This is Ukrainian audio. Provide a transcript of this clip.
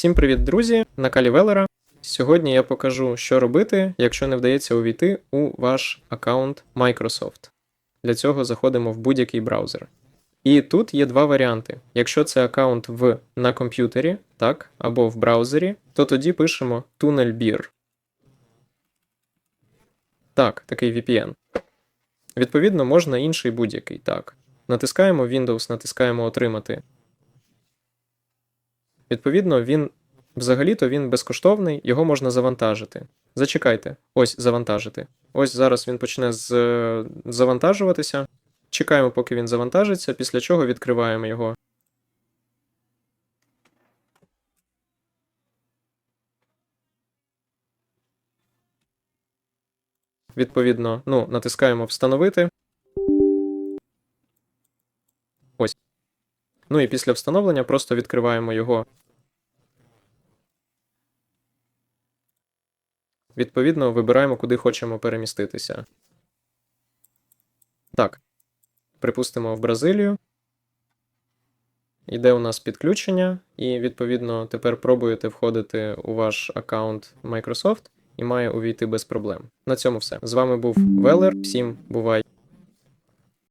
Всім привіт, друзі! На Калі Велера. Сьогодні я покажу, що робити, якщо не вдається увійти у ваш аккаунт Microsoft. Для цього заходимо в будь-який браузер. І тут є два варіанти. Якщо це аккаунт в на комп'ютері, так, або в браузері, то тоді пишемо TunnelBeer. Так, такий VPN. Відповідно, можна інший будь-який. Так. Натискаємо Windows, натискаємо Отримати. Відповідно, він взагалі-то він безкоштовний, його можна завантажити. Зачекайте, ось завантажити. Ось зараз він почне з... завантажуватися. Чекаємо, поки він завантажиться, після чого відкриваємо його. Відповідно, ну, натискаємо Встановити. Ну і після встановлення просто відкриваємо його. Відповідно, вибираємо, куди хочемо переміститися. Так. Припустимо в Бразилію. Йде у нас підключення, і відповідно тепер пробуєте входити у ваш аккаунт Microsoft і має увійти без проблем. На цьому все. З вами був Велер. Всім бувай!